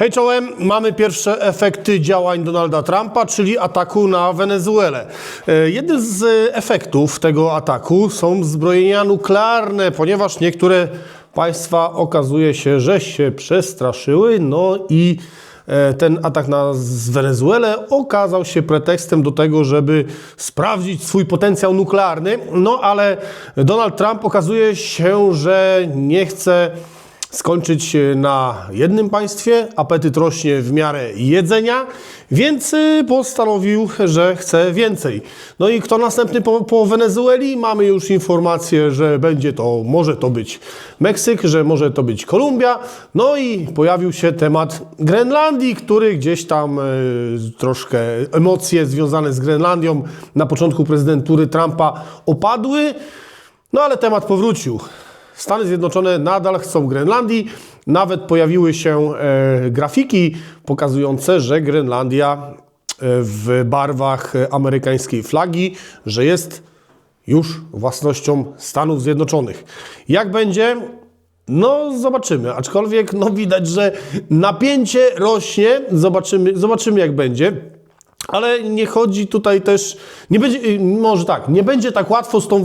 Hej czołem, mamy pierwsze efekty działań Donalda Trumpa, czyli ataku na Wenezuelę. E, Jednym z efektów tego ataku są zbrojenia nuklearne, ponieważ niektóre państwa okazuje się, że się przestraszyły, no i e, ten atak na Wenezuelę okazał się pretekstem do tego, żeby sprawdzić swój potencjał nuklearny. No ale Donald Trump okazuje się, że nie chce skończyć na jednym państwie. Apetyt rośnie w miarę jedzenia, więc y, postanowił, że chce więcej. No i kto następny po, po Wenezueli? Mamy już informację, że będzie to, może to być Meksyk, że może to być Kolumbia. No i pojawił się temat Grenlandii, który gdzieś tam y, troszkę emocje związane z Grenlandią na początku prezydentury Trumpa opadły. No ale temat powrócił. Stany Zjednoczone nadal chcą Grenlandii. Nawet pojawiły się e, grafiki pokazujące, że Grenlandia e, w barwach amerykańskiej flagi, że jest już własnością Stanów Zjednoczonych. Jak będzie? No, zobaczymy. Aczkolwiek no, widać, że napięcie rośnie. Zobaczymy, zobaczymy jak będzie. Ale nie chodzi tutaj też, nie będzie, y, może tak, nie będzie tak łatwo z tą,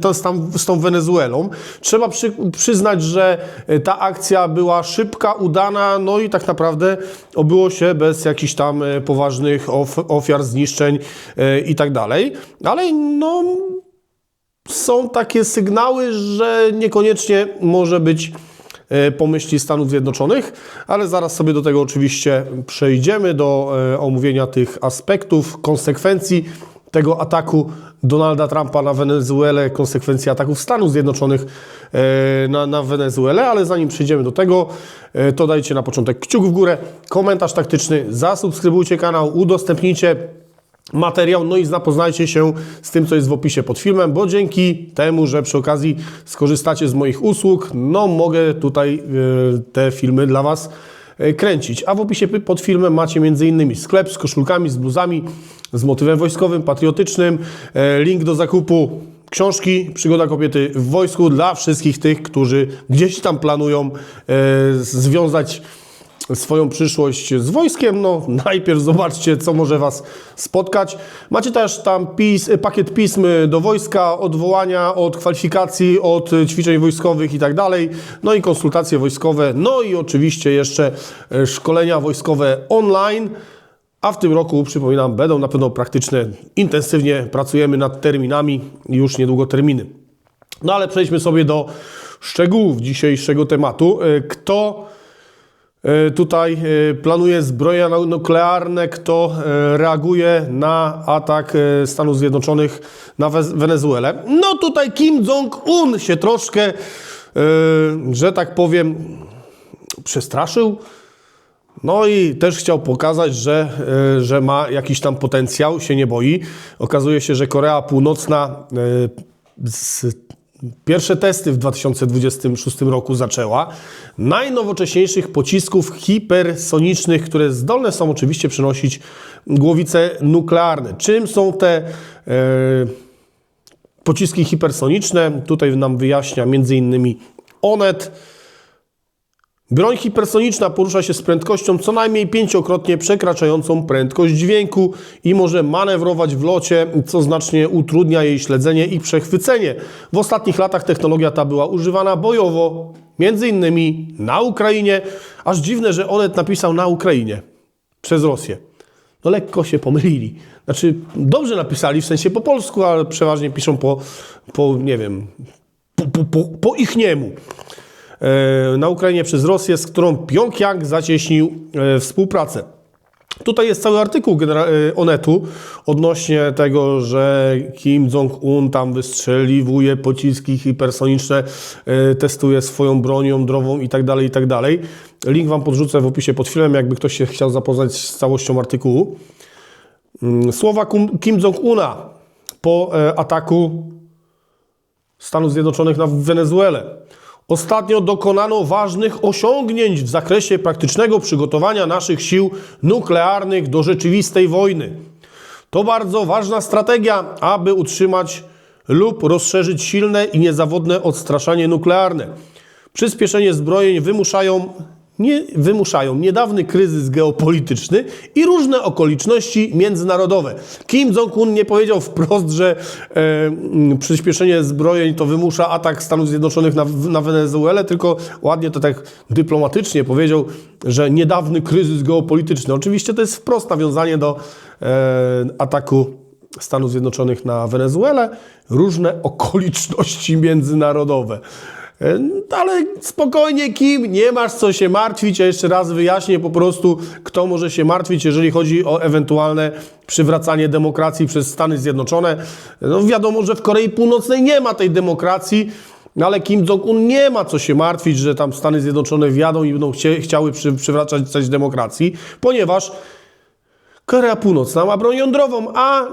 to z, tam, z tą Wenezuelą. Trzeba przy, przyznać, że y, ta akcja była szybka, udana, no i tak naprawdę obyło się bez jakichś tam y, poważnych of, ofiar, zniszczeń y, i tak dalej. Ale no, są takie sygnały, że niekoniecznie może być pomyśli Stanów Zjednoczonych, ale zaraz sobie do tego oczywiście przejdziemy, do e, omówienia tych aspektów, konsekwencji tego ataku Donalda Trumpa na Wenezuelę, konsekwencji ataków Stanów Zjednoczonych e, na, na Wenezuelę, ale zanim przejdziemy do tego, e, to dajcie na początek kciuk w górę, komentarz taktyczny, zasubskrybujcie kanał, udostępnijcie materiał, no i zapoznajcie się z tym, co jest w opisie pod filmem, bo dzięki temu, że przy okazji skorzystacie z moich usług, no mogę tutaj e, te filmy dla Was e, kręcić. A w opisie pod filmem macie m.in. sklep z koszulkami, z bluzami, z motywem wojskowym, patriotycznym, e, link do zakupu książki Przygoda kobiety w wojsku dla wszystkich tych, którzy gdzieś tam planują związać swoją przyszłość z wojskiem, no najpierw zobaczcie, co może Was spotkać. Macie też tam pis, pakiet pism do wojska, odwołania od kwalifikacji, od ćwiczeń wojskowych i tak dalej, no i konsultacje wojskowe, no i oczywiście jeszcze e, szkolenia wojskowe online. A w tym roku, przypominam, będą na pewno praktyczne. Intensywnie pracujemy nad terminami, już niedługo terminy. No ale przejdźmy sobie do szczegółów dzisiejszego tematu. E, Kto Tutaj e, planuje zbroje nu- nuklearne, kto e, reaguje na atak e, Stanów Zjednoczonych na Wenezuelę. No tutaj Kim Jong-un się troszkę, e, że tak powiem, przestraszył. No i też chciał pokazać, że, e, że ma jakiś tam potencjał, się nie boi. Okazuje się, że Korea Północna e, z Pierwsze testy w 2026 roku zaczęła. Najnowocześniejszych pocisków hipersonicznych, które zdolne są oczywiście przenosić głowice nuklearne. Czym są te e, pociski hipersoniczne? Tutaj nam wyjaśnia m.in. ONET. Broń hipersoniczna porusza się z prędkością co najmniej pięciokrotnie przekraczającą prędkość dźwięku i może manewrować w locie, co znacznie utrudnia jej śledzenie i przechwycenie. W ostatnich latach technologia ta była używana bojowo, między innymi na Ukrainie. Aż dziwne, że Onet napisał na Ukrainie przez Rosję. No lekko się pomylili. Znaczy, dobrze napisali, w sensie po polsku, ale przeważnie piszą po, po nie wiem, po, po, po, po ich niemu na Ukrainie przez Rosję, z którą Pjongjang zacieśnił e, współpracę. Tutaj jest cały artykuł e, Onetu odnośnie tego, że Kim Jong-un tam wystrzeliwuje pociski hipersoniczne, e, testuje swoją broń jądrową i tak dalej, i tak. Link Wam podrzucę w opisie pod filmem, jakby ktoś się chciał zapoznać z całością artykułu. Mm, Słowa Kim Jong-una po e, ataku Stanów Zjednoczonych na Wenezuelę. Ostatnio dokonano ważnych osiągnięć w zakresie praktycznego przygotowania naszych sił nuklearnych do rzeczywistej wojny. To bardzo ważna strategia, aby utrzymać lub rozszerzyć silne i niezawodne odstraszanie nuklearne. Przyspieszenie zbrojeń wymuszają nie, wymuszają niedawny kryzys geopolityczny i różne okoliczności międzynarodowe. Kim Jong-un nie powiedział wprost, że e, przyspieszenie zbrojeń to wymusza atak Stanów Zjednoczonych na, na Wenezuelę, tylko ładnie to tak dyplomatycznie powiedział, że niedawny kryzys geopolityczny. Oczywiście to jest wprost nawiązanie do e, ataku Stanów Zjednoczonych na Wenezuelę, różne okoliczności międzynarodowe. E, Ale spokojnie, Kim, nie masz co się martwić. Ja jeszcze raz wyjaśnię po prostu, kto może się martwić, jeżeli chodzi o ewentualne przywracanie demokracji przez Stany Zjednoczone. No wiadomo, że w Korei Północnej nie ma tej demokracji, no ale Kim Jong-un nie ma co się martwić, że tam Stany Zjednoczone wjadą i będą chcie, chciały przy, przywracać coś demokracji, ponieważ Korea Północna ma broń jądrową, a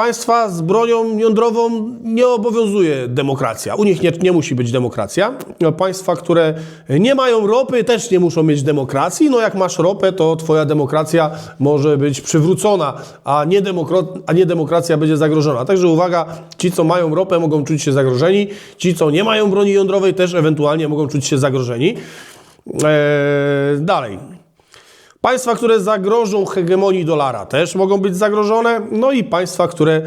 państwa z bronią jądrową nie obowiązuje demokracja. U nich nie, nie musi być demokracja. No, Państwa, które nie mają ropy, też nie muszą mieć demokracji. No jak masz ropę, to twoja demokracja może być przywrócona, a nie, a nie demokracja będzie zagrożona. Także uwaga, ci, co mają ropę, mogą czuć się zagrożeni. Ci, co nie mają broni jądrowej, też ewentualnie mogą czuć się zagrożeni. Eee, dalej. Państwa, które zagrożą hegemonii dolara, też mogą być zagrożone. No i państwa, które y,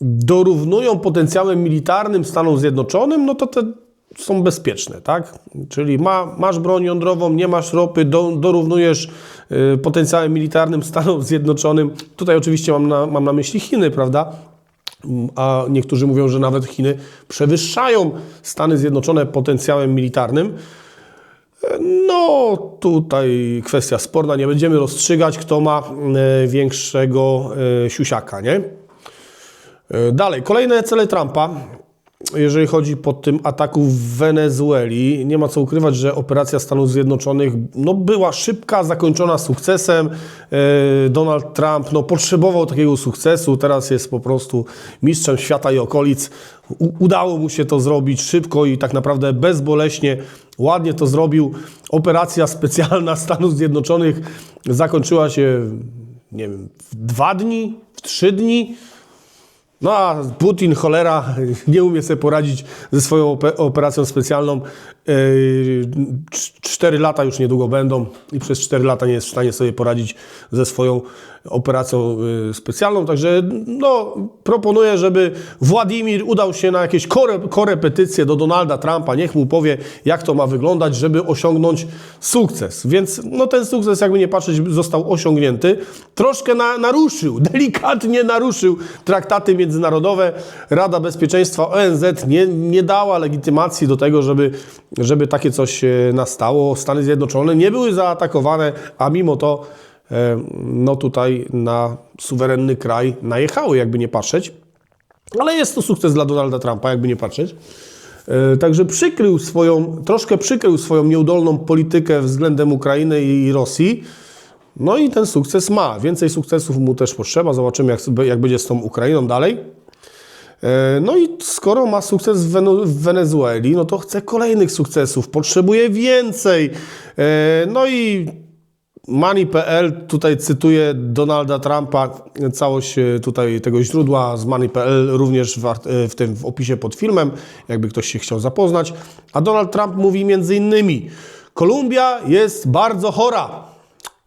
dorównują potencjałem militarnym Stanom Zjednoczonym, no to te są bezpieczne, tak? Czyli ma, masz broń jądrową, nie masz ropy, do, dorównujesz y, potencjałem militarnym Stanom Zjednoczonym. Tutaj oczywiście mam na, mam na myśli Chiny, prawda? A niektórzy mówią, że nawet Chiny przewyższają Stany Zjednoczone potencjałem militarnym. No, tutaj kwestia sporna, nie będziemy rozstrzygać, kto ma e, większego e, siusiaka, nie? E, Dalej, kolejne cele Trumpa, jeżeli chodzi po tym ataku w Wenezueli. Nie ma co ukrywać, że operacja Stanów Zjednoczonych no, była szybka, zakończona sukcesem. E, Donald Trump no, potrzebował takiego sukcesu, teraz jest po prostu mistrzem świata i okolic. Udało mu się to zrobić szybko i tak naprawdę bezboleśnie, ładnie to zrobił. Operacja specjalna Stanów Zjednoczonych zakończyła się, nie wiem, w dwa dni, w trzy dni. No a Putin, cholera, nie umie sobie poradzić ze swoją ope- operacją specjalną. Yy, cz- Cztery lata już niedługo będą i przez cztery lata nie jest w stanie sobie poradzić ze swoją operacją yy, specjalną. Także no, proponuję, żeby Władimir udał się na jakieś kore, korepetycje do Donalda Trumpa. Niech mu powie, jak to ma wyglądać, żeby osiągnąć sukces. Więc no, ten sukces, jakby nie patrzeć, został osiągnięty. Troszkę na, naruszył, delikatnie naruszył traktaty międzynarodowe. Rada Bezpieczeństwa ONZ nie, nie dała legitymacji do tego, żeby, żeby takie coś e, nastało. Stany Zjednoczone nie były zaatakowane, a mimo to e, no tutaj na suwerenny kraj najechały, jakby nie patrzeć. Ale jest to sukces dla Donalda Trumpa, jakby nie patrzeć. E, Także przykrył swoją, troszkę przykrył swoją nieudolną politykę względem Ukrainy i Rosji. No i ten sukces ma. Więcej sukcesów mu też potrzeba. Zobaczymy, jak, jak będzie z tą Ukrainą dalej. E, No i skoro ma sukces w, Wenezueli, no to chce kolejnych sukcesów, potrzebuje więcej. E, No i Money.pl, tutaj cytuję Donalda Trumpa, całość e, tutaj tego źródła z Money.pl również w, w tym w opisie pod filmem, jakby ktoś się chciał zapoznać. A Donald Trump mówi między innymi, Kolumbia jest bardzo chora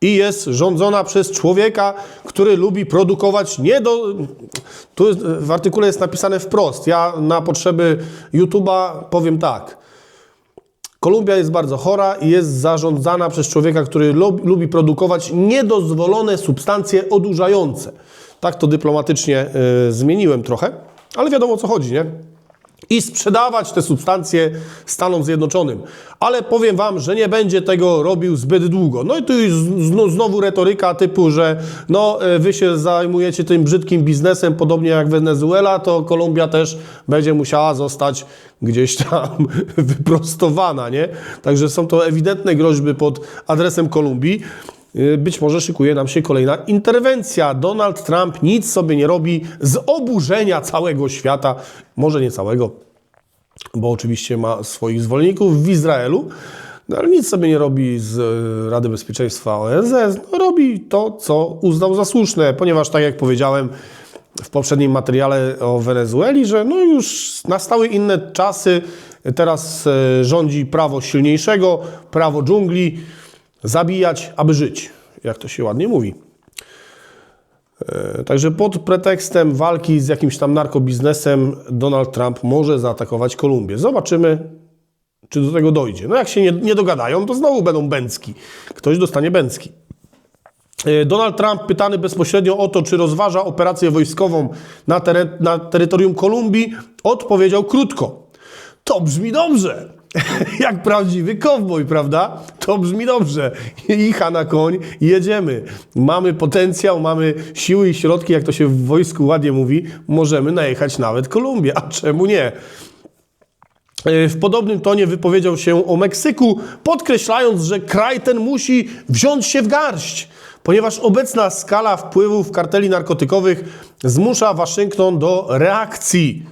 i jest rządzona przez człowieka, który lubi produkować nie do... Tu w artykule jest napisane wprost. Ja na potrzeby YouTube'a powiem tak. Kolumbia jest bardzo chora i jest zarządzana przez człowieka, który lub, lubi produkować niedozwolone substancje odurzające. Tak to dyplomatycznie y, zmieniłem trochę, ale wiadomo o co chodzi, nie? I sprzedawać te substancje Stanom Zjednoczonym. Ale powiem Wam, że nie będzie tego robił zbyt długo. No i tu znowu retoryka typu, że no, y, Wy się zajmujecie tym brzydkim biznesem, podobnie jak Wenezuela, to Kolumbia też będzie musiała zostać gdzieś tam wyprostowana, nie? Także są to ewidentne groźby pod adresem Kolumbii. Y, Być może szykuje nam się kolejna interwencja. Donald Trump nic sobie nie robi z oburzenia całego świata, może nie całego, bo oczywiście ma swoich zwolenników w Izraelu, no, ale nic sobie nie robi z y, Rady Bezpieczeństwa ONZ. No, robi to, co uznał za słuszne, ponieważ tak jak powiedziałem, w poprzednim materiale o Wenezueli, że no już nastały inne czasy Teraz e, rządzi prawo silniejszego, prawo dżungli, zabijać, aby żyć, jak to się ładnie mówi. E, Także pod pretekstem walki z jakimś tam narkobiznesem Donald Trump może zaatakować Kolumbię. Zobaczymy, czy do tego dojdzie. No jak się nie, nie dogadają, to znowu będą bęcki. Ktoś dostanie bęcki. E, Donald Trump pytany bezpośrednio o to, czy rozważa operację wojskową na, teren, na terytorium Kolumbii, odpowiedział krótko. To brzmi dobrze. Jak prawdziwy kowboj, prawda? To brzmi dobrze. Icha na koń, jedziemy. Mamy potencjał, mamy siły i środki, jak to się w wojsku ładnie mówi, możemy najechać nawet Kolumbię. A czemu nie? E, W podobnym tonie wypowiedział się o Meksyku, podkreślając, że kraj ten musi wziąć się w garść, ponieważ obecna skala wpływów karteli narkotykowych zmusza Waszyngton do reakcji.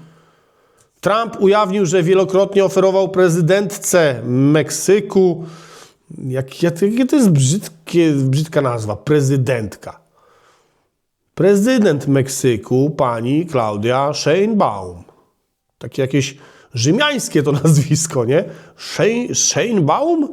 Trump ujawnił, że wielokrotnie oferował prezydentce Meksyku. Jak, jak, jakie to jest brzydkie, brzydka nazwa? Prezydentka. Prezydent Meksyku, pani Claudia Sheinbaum. Takie jakieś rzymiańskie to nazwisko, nie? Shein- Sheinbaum?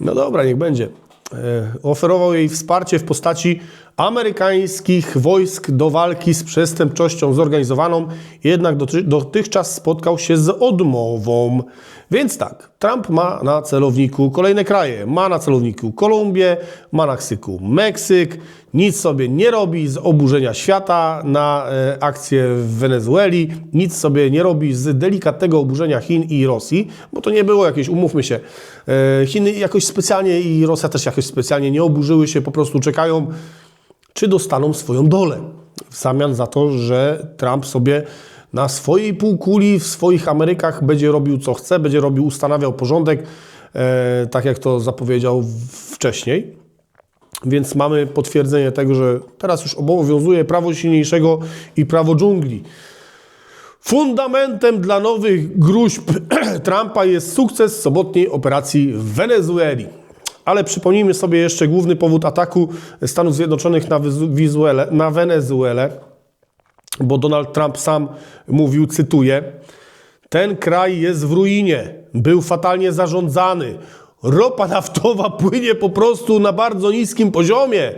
No dobra, niech będzie. E, oferował jej wsparcie w postaci amerykańskich wojsk do walki z przestępczością zorganizowaną, jednak doty- dotychczas spotkał się z odmową. Więc tak, Trump ma na celowniku kolejne kraje. Ma na celowniku Kolumbię, ma na Meksyk, nic sobie nie robi z oburzenia świata na e, akcję w Wenezueli, nic sobie nie robi z delikatnego oburzenia Chin i Rosji, bo to nie było jakieś, umówmy się, e, Chiny jakoś specjalnie i Rosja też jakoś specjalnie nie oburzyły się, po prostu czekają, czy dostaną swoją dolę w zamian za to, że Trump sobie na swojej półkuli, w swoich Amerykach będzie robił co chce, będzie robił, ustanawiał porządek, e, tak jak to zapowiedział wcześniej. Więc mamy potwierdzenie tego, że teraz już obowiązuje prawo silniejszego i prawo dżungli. Fundamentem dla nowych gruźb Trumpa jest sukces sobotniej operacji w Wenezueli. Ale przypomnijmy sobie jeszcze główny powód ataku Stanów Zjednoczonych na, na Wenezuelę, bo Donald Trump sam mówił, cytuję, ten kraj jest w ruinie, był fatalnie zarządzany. Ropa naftowa płynie po prostu na bardzo niskim poziomie.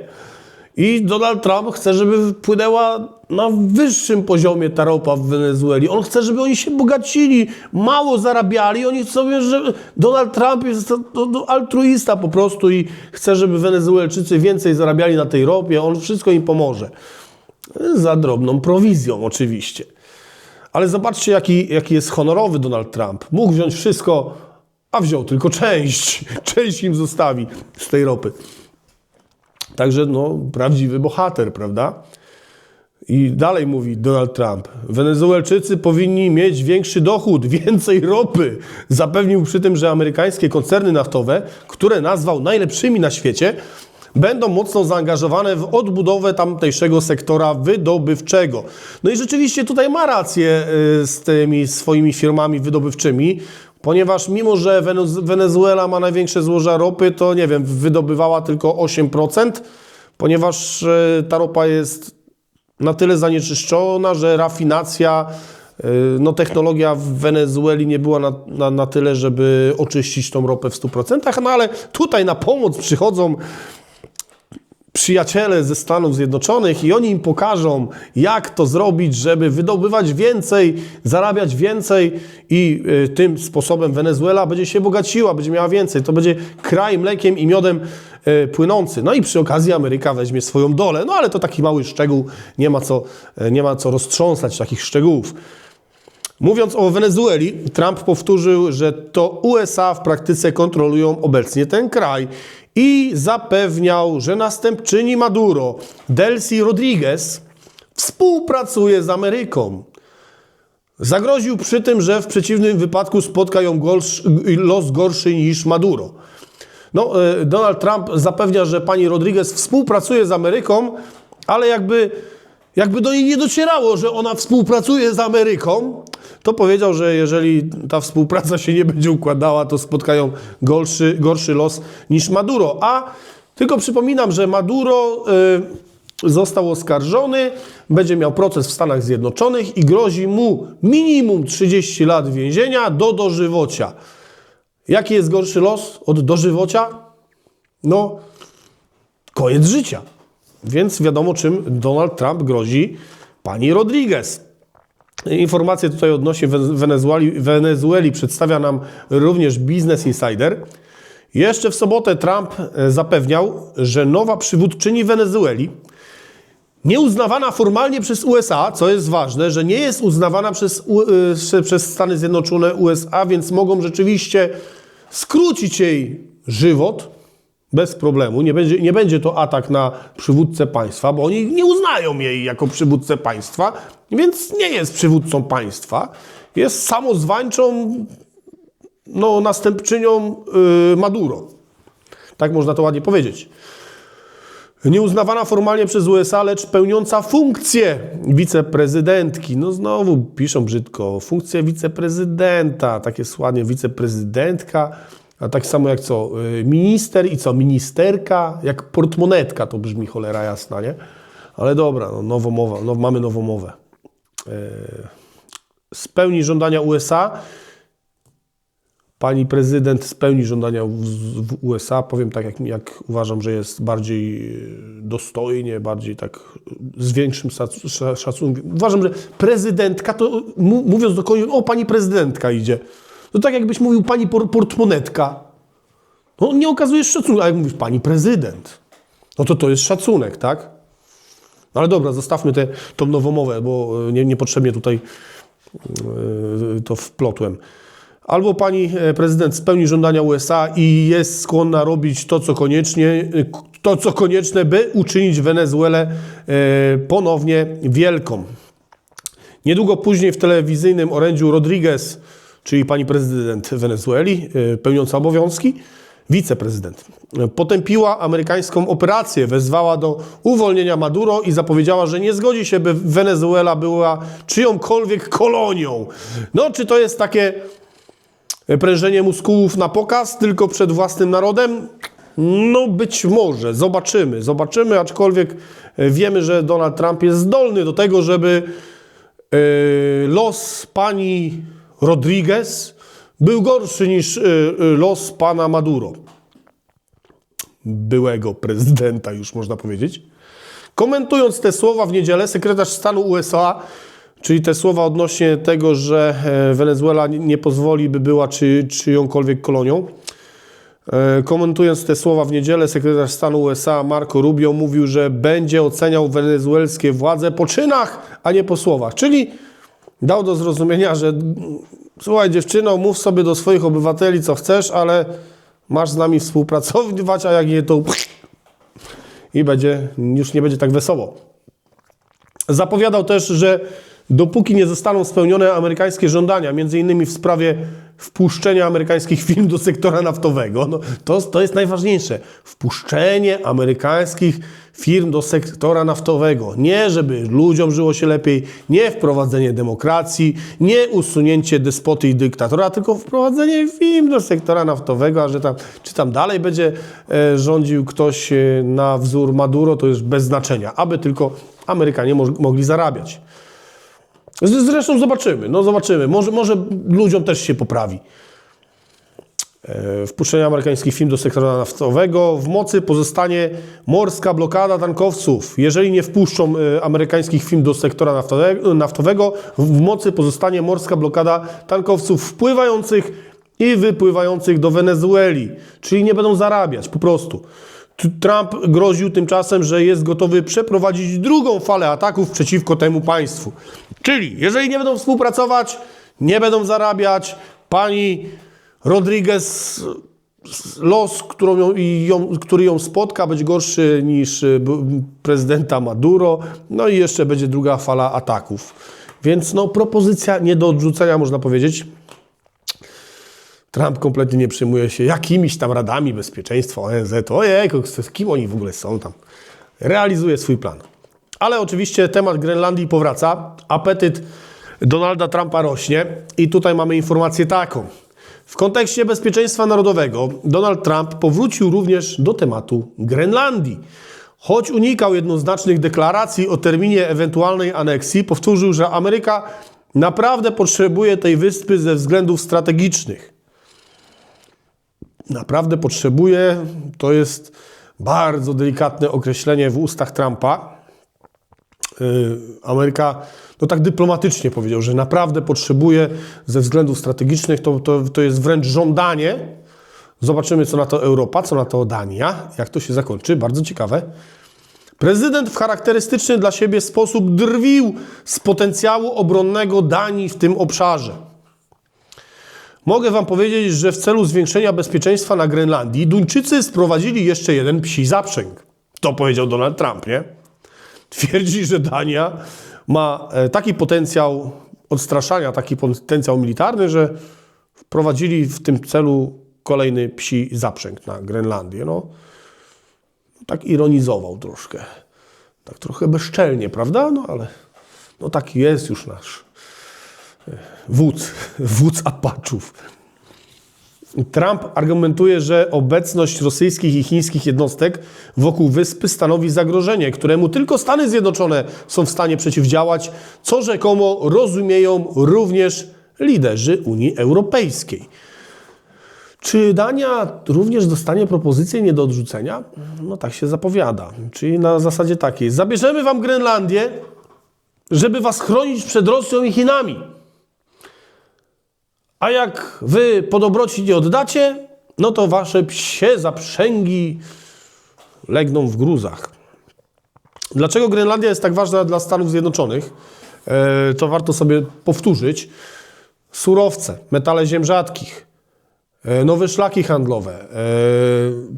I Donald Trump chce, żeby płynęła na wyższym poziomie ta ropa w Wenezueli. On chce, żeby oni się bogacili, mało zarabiali. Oni chcą, że Donald Trump jest altruista po prostu i chce, żeby Wenezuelczycy więcej zarabiali na tej ropie. On wszystko im pomoże. Za drobną prowizją oczywiście. Ale zobaczcie, jaki, jaki jest honorowy Donald Trump. Mógł wziąć wszystko, a wziął tylko część. Część im zostawi z tej ropy. Także no, prawdziwy bohater, prawda? I dalej mówi Donald Trump. Wenezuelczycy powinni mieć większy dochód, więcej ropy. Zapewnił przy tym, że amerykańskie koncerny naftowe, które nazwał najlepszymi na świecie, będą mocno zaangażowane w odbudowę tamtejszego sektora wydobywczego. No i rzeczywiście tutaj ma rację y, z tymi swoimi firmami wydobywczymi, ponieważ mimo, że Wenez- Wenezuela ma największe złoża ropy, to nie wiem, wydobywała tylko 8%, ponieważ y, ta ropa jest na tyle zanieczyszczona, że rafinacja, y, no technologia w Wenezueli nie była na, na, na tyle, żeby oczyścić tą ropę w 100%, no ale tutaj na pomoc przychodzą przyjaciele ze Stanów Zjednoczonych i oni im pokażą, jak to zrobić, żeby wydobywać więcej, zarabiać więcej i y, tym sposobem Wenezuela będzie się bogaciła, będzie miała więcej. To będzie kraj mlekiem i miodem y, płynący. No i przy okazji Ameryka weźmie swoją dolę. No ale to taki mały szczegół, nie ma co, y, nie ma co roztrząsać takich szczegółów. Mówiąc o Wenezueli, Trump powtórzył, że to USA w praktyce kontrolują obecnie ten kraj i zapewniał, że następczyni Maduro, Delcy Rodriguez, współpracuje z Ameryką. Zagroził przy tym, że w przeciwnym wypadku spotka ją los gorszy niż Maduro. No, e, Donald Trump zapewnia, że pani Rodriguez współpracuje z Ameryką, ale jakby, jakby do niej nie docierało, że ona współpracuje z Ameryką, to powiedział, że jeżeli ta współpraca się nie będzie układała, to spotkają gorszy, gorszy los niż Maduro. A tylko przypominam, że Maduro y, został oskarżony, będzie miał proces w Stanach Zjednoczonych i grozi mu minimum 30 lat więzienia do dożywocia. Jaki jest gorszy los od dożywocia? No, koniec życia. Więc wiadomo, czym Donald Trump grozi pani Rodriguez. Informacje tutaj odnośnie Wenezueli, Wenezueli przedstawia nam również Business Insider. Jeszcze w sobotę Trump e, zapewniał, że nowa przywódczyni Wenezueli, nieuznawana formalnie przez USA, co jest ważne, że nie jest uznawana przez, y, przez Stany Zjednoczone USA, więc mogą rzeczywiście skrócić jej żywot bez problemu. Nie będzie, nie będzie to atak na przywódcę państwa, bo oni nie uznają jej jako przywódcę państwa, więc nie jest przywódcą państwa. Jest samozwańczą no, następczynią y, Maduro. Tak można to ładnie powiedzieć. Nieuznawana formalnie przez USA, lecz pełniąca funkcję wiceprezydentki. No znowu piszą brzydko, funkcję wiceprezydenta, takie słanie wiceprezydentka, a tak samo jak co, y, minister i co, ministerka, jak portmonetka to brzmi cholera jasna, nie? Ale dobra, no, nowomowa, no, mamy nowomowę. Yy, spełni żądania USA, pani prezydent spełni żądania w, w USA. Powiem tak, jak, jak uważam, że jest bardziej e, dostojnie, bardziej tak z większym szacunkiem. Uważam, że prezydentka, to mówiąc do kogoś, o pani prezydentka idzie. To tak jakbyś mówił pani por, portmonetka. No nie okazujesz szacunku, a jak mówisz pani prezydent, no to to jest szacunek, tak? No ale dobra, zostawmy tę tą nowomowę, bo e, nie, niepotrzebnie tutaj e, to wplotłem. Albo pani e, prezydent spełni żądania USA i jest skłonna robić to, co koniecznie, to, co konieczne, by uczynić Wenezuelę ponownie wielką. Niedługo później w telewizyjnym orędziu Rodriguez, czyli pani prezydent Wenezueli, e, pełniąca obowiązki, wiceprezydent, e, potępiła amerykańską operację, wezwała do uwolnienia Maduro i zapowiedziała, że nie zgodzi się, by Wenezuela była czyjąkolwiek kolonią. No, czy to jest takie prężenie muskułów na pokaz tylko przed własnym narodem? No być może, zobaczymy, zobaczymy, aczkolwiek e, wiemy, że Donald Trump jest zdolny do tego, żeby e, los pani Rodriguez był gorszy niż e, e, los pana Maduro. Byłego prezydenta, już można powiedzieć. Komentując te słowa w niedzielę, sekretarz stanu USA, czyli te słowa odnośnie tego, że e, Wenezuela nie- nie pozwoli, by była czy, czyjąkolwiek kolonią, e, komentując te słowa w niedzielę, sekretarz stanu USA Marco Rubio mówił, że będzie oceniał wenezuelskie władze po czynach, a nie po słowach. Czyli dał do zrozumienia, że słuchaj dziewczyno, mów sobie do swoich obywateli co chcesz, ale masz z nami współpracować, a jak nie to i będzie, już nie będzie tak wesoło. Zapowiadał też, że dopóki nie zostaną spełnione amerykańskie żądania, między innymi w sprawie wpuszczenia amerykańskich firm do sektora naftowego, no, to, to jest najważniejsze. Wpuszczenie amerykańskich firm do sektora naftowego. Nie, żeby ludziom żyło się lepiej, nie wprowadzenie demokracji, nie usunięcie despoty i dyktatora, tylko wprowadzenie firm do sektora naftowego, a że tam, czy tam dalej będzie e, rządził ktoś e, na wzór Maduro, to już bez znaczenia, aby tylko Amerykanie mo- mogli zarabiać. Zresztą zobaczymy, no zobaczymy. Może, może ludziom też się poprawi. E, Wpuszczenie amerykańskich firm do sektora naftowego. W mocy pozostanie morska blokada tankowców. Jeżeli nie wpuszczą e, amerykańskich firm do sektora naftowe- naftowego, w mocy pozostanie morska blokada tankowców wpływających i wypływających do Wenezueli. Czyli nie będą zarabiać, po prostu. Trump groził tymczasem, że jest gotowy przeprowadzić drugą falę ataków przeciwko temu państwu. Czyli jeżeli nie będą współpracować, nie będą zarabiać, pani Rodriguez los, ją, ją, który ją spotka, będzie gorszy niż y, prezydenta Maduro. No i jeszcze będzie druga fala ataków. Więc no, propozycja nie do odrzucenia, można powiedzieć. Trump kompletnie nie przejmuje się jakimiś tam radami bezpieczeństwa ONZ. Ojej, z kim oni w ogóle są tam? Realizuje swój plan. Ale oczywiście temat Grenlandii powraca. Apetyt Donalda Trumpa rośnie. I tutaj mamy informację taką. W kontekście bezpieczeństwa narodowego Donald Trump powrócił również do tematu Grenlandii. Choć unikał jednoznacznych deklaracji o terminie ewentualnej aneksji, powtórzył, że Ameryka naprawdę potrzebuje tej wyspy ze względów strategicznych. Naprawdę potrzebuje, to jest bardzo delikatne określenie w ustach Trumpa. Yy, Ameryka, no tak dyplomatycznie powiedział, że naprawdę potrzebuje ze względów strategicznych, to, to, to jest wręcz żądanie. Zobaczymy, co na to Europa, co na to Dania, jak to się zakończy, bardzo ciekawe. Prezydent w charakterystyczny dla siebie sposób drwił z potencjału obronnego Danii w tym obszarze. Mogę Wam powiedzieć, że w celu zwiększenia bezpieczeństwa na Grenlandii Duńczycy sprowadzili jeszcze jeden psi zaprzęg. To powiedział Donald Trump, nie? Twierdzi, że Dania ma e, taki potencjał odstraszania, taki potencjał militarny, że wprowadzili w tym celu kolejny psi zaprzęg na Grenlandię. No, tak ironizował troszkę. Tak trochę bezczelnie, prawda? No ale no taki jest już nasz wódz, wódz Apaczów. Trump argumentuje, że obecność rosyjskich i chińskich jednostek wokół wyspy stanowi zagrożenie, któremu tylko Stany Zjednoczone są w stanie przeciwdziałać, co rzekomo rozumieją również liderzy Unii Europejskiej. Czy Dania również dostanie propozycję nie do odrzucenia? No tak się zapowiada. Czyli na zasadzie takiej: zabierzemy wam Grenlandię, żeby was chronić przed Rosją i Chinami. A jak wy po dobroci nie oddacie, no to wasze psie zaprzęgi legną w gruzach. Dlaczego Grenlandia jest tak ważna dla Stanów Zjednoczonych? E, to warto sobie powtórzyć. Surowce, metale ziem rzadkich, e, nowe szlaki handlowe, e,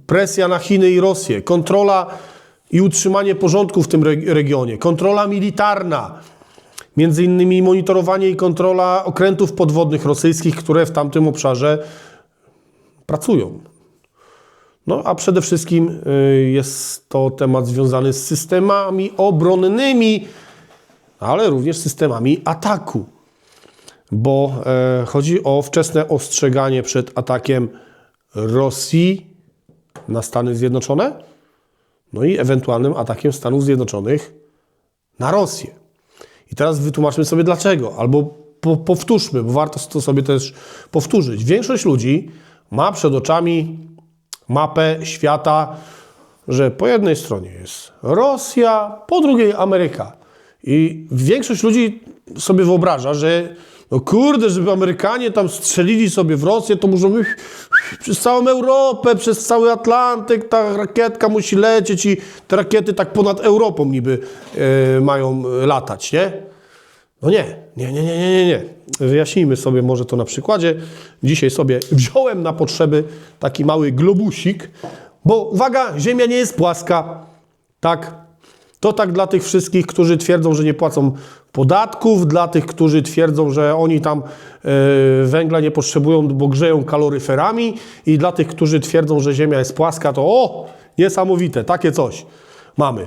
presja na Chiny i Rosję, kontrola i utrzymanie porządku w tym re- regionie, kontrola militarna, Między innymi monitorowanie i kontrola okrętów podwodnych rosyjskich, które w tamtym obszarze pracują. No a przede wszystkim y, jest to temat związany z systemami obronnymi, ale również systemami ataku. Bo e, chodzi o wczesne ostrzeganie przed atakiem Rosji na Stany Zjednoczone, no i ewentualnym atakiem Stanów Zjednoczonych na Rosję. I teraz wytłumaczmy sobie dlaczego, albo po, powtórzmy, bo warto to sobie też powtórzyć. Większość ludzi ma przed oczami mapę świata, że po jednej stronie jest Rosja, po drugiej Ameryka. I większość ludzi sobie wyobraża, że no kurde, żeby Amerykanie tam strzelili sobie w Rosję, to muszą iść przez całą Europę, przez cały Atlantyk, ta rakietka musi lecieć i te rakiety tak ponad Europą niby e, mają latać, nie? No nie, nie, nie, nie, nie, nie. Wyjaśnijmy sobie może to na przykładzie. Dzisiaj sobie wziąłem na potrzeby taki mały globusik, bo uwaga, Ziemia nie jest płaska. Tak, to tak dla tych wszystkich, którzy twierdzą, że nie płacą podatków, dla tych, którzy twierdzą, że oni tam e, węgla nie potrzebują, bo grzeją kaloryferami i dla tych, którzy twierdzą, że Ziemia jest płaska, to o, niesamowite, takie coś mamy.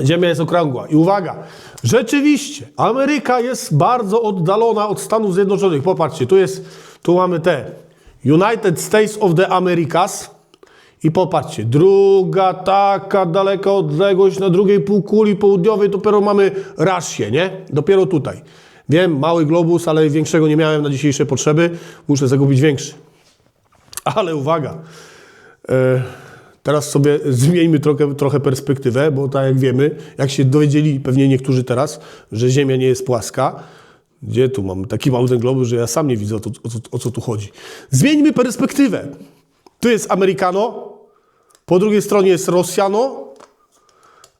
Ziemia jest okrągła. I uwaga, rzeczywiście, Ameryka jest bardzo oddalona od Stanów Zjednoczonych. Popatrzcie, tu jest, tu mamy te United States of the Americas, i popatrzcie, druga taka daleka odległość na drugiej półkuli południowej, dopiero mamy Rosję, nie? Dopiero tutaj. Wiem, mały globus, ale większego nie miałem na dzisiejsze potrzeby. Muszę zagubić większy. Ale uwaga, e, teraz sobie zmieńmy trochę, trochę perspektywę, bo tak jak wiemy, jak się dowiedzieli pewnie niektórzy teraz, że Ziemia nie jest płaska, gdzie tu mam taki mały ten globus, że ja sam nie widzę o, to, o, o co tu chodzi. Zmieńmy perspektywę. Tu jest Amerykano, po drugiej stronie jest Rosjano,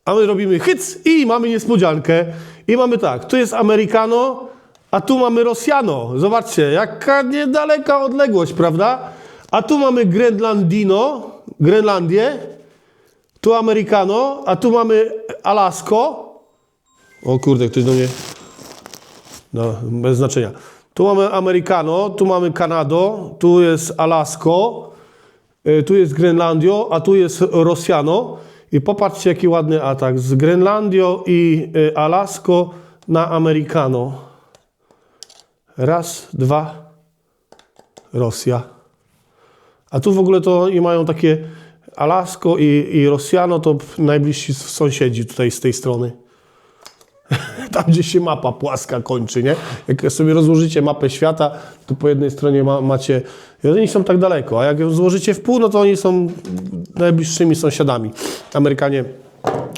a my robimy hyc i mamy niespodziankę. I mamy tak, tu jest Amerykano, a tu mamy Rosjano. Zobaczcie, jaka niedaleka odległość, prawda? A tu mamy Grenlandino, Grenlandię, tu Amerykano, a tu mamy Alasko. O kurde, ktoś do mnie... No, bez znaczenia. Tu mamy Amerykano, tu mamy Kanado, tu jest Alasko, tu jest Grenlandio, a tu jest Rosjano. I popatrzcie, jaki ładny atak z Grenlandio i y, Alasko na Amerykano. Raz, dwa, Rosja. A tu w ogóle to oni mają takie Alasko i, i Rosjano to najbliżsi sąsiedzi tutaj z tej strony. Tam, gdzie się mapa płaska kończy, nie? Jak sobie rozłożycie mapę świata, to po jednej stronie ma, macie... Oni są tak daleko, a jak złożycie w pół, no to oni są najbliższymi sąsiadami. Amerykanie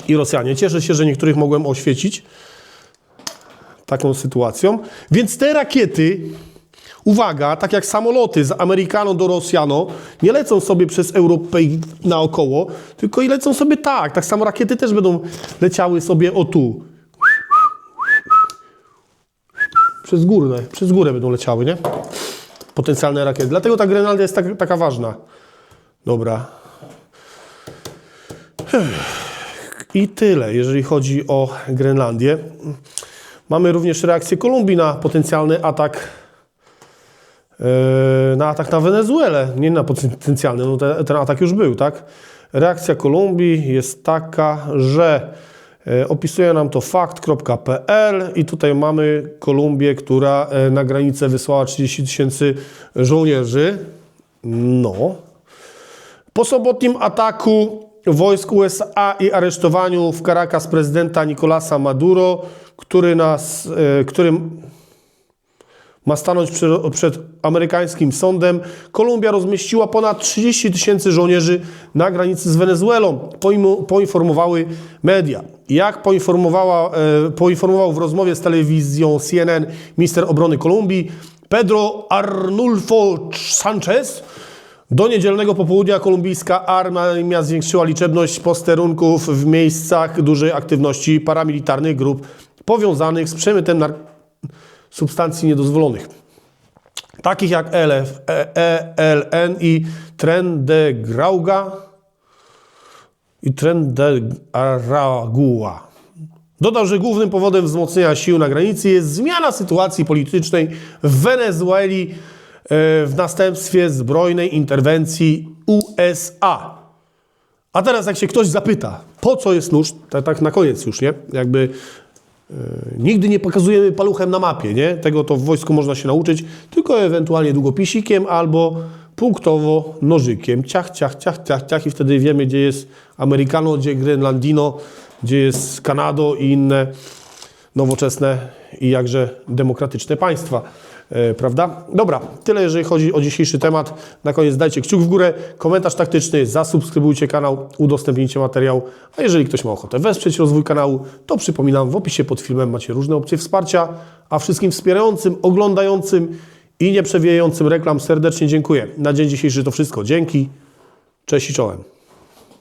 i Rosjanie. Cieszę się, że niektórych mogłem oświecić taką sytuacją. Więc te rakiety, uwaga, tak jak samoloty z Amerykano do Rosjano, nie lecą sobie przez Europę i naokoło, tylko i lecą sobie tak. Tak samo rakiety też będą leciały sobie o tu. Przez górę, przez górę będą leciały, nie? Potencjalne rakiety. Dlatego ta Grenalda jest tak, taka ważna. Dobra. I tyle, jeżeli chodzi o Grenlandię. Mamy również reakcję Kolumbii na potencjalny atak e, na atak na Wenezuelę. Nie na potencjalny, no te, ten atak już był, tak? Reakcja Kolumbii jest taka, że opisuje nam to fakt.pl i tutaj mamy Kolumbię, która e, na granicę wysłała 30 tysięcy żołnierzy. No, po sobotnim ataku wojsk USA i aresztowaniu w Caracas prezydenta Nicolasa Maduro, który nas, e, którym ma stanąć przed, przed amerykańskim sądem, Kolumbia rozmieściła ponad 30 tysięcy żołnierzy na granicy z Wenezuelą, poinformowały media. Jak poinformowała, e, poinformował w rozmowie z telewizją CNN minister obrony Kolumbii Pedro Arnulfo Sanchez, do niedzielnego popołudnia kolumbijska armia zwiększyła liczebność posterunków w miejscach dużej aktywności paramilitarnych grup powiązanych z przemytem substancji niedozwolonych, takich jak LF, E- ELN i Tren de Grauga i Tren de Aragua. Dodał, że głównym powodem wzmocnienia sił na granicy jest zmiana sytuacji politycznej w Wenezueli e, w następstwie zbrojnej interwencji USA. A teraz jak się ktoś zapyta, po co jest nóż, tak, tak na koniec już, nie? Jakby e, nigdy nie pokazujemy paluchem na mapie, nie? Tego to w wojsku można się nauczyć, tylko ewentualnie długopisikiem albo punktowo nożykiem. Ciach, ciach, ciach, ciach, ciach i wtedy wiemy, gdzie jest Americano, gdzie Grenlandino, gdzie jest Kanado i inne nowoczesne i jakże demokratyczne państwa. E, prawda? Dobra, tyle jeżeli chodzi o dzisiejszy temat. Na koniec dajcie kciuk w górę, komentarz taktyczny, zasubskrybujcie kanał, udostępnijcie materiał. A jeżeli ktoś ma ochotę wesprzeć rozwój kanału, to przypominam, w opisie pod filmem macie różne opcje wsparcia, a wszystkim wspierającym, oglądającym i nie przewijającym reklam serdecznie dziękuję. Na dzień dzisiejszy to wszystko. Dzięki, cześć i czołem.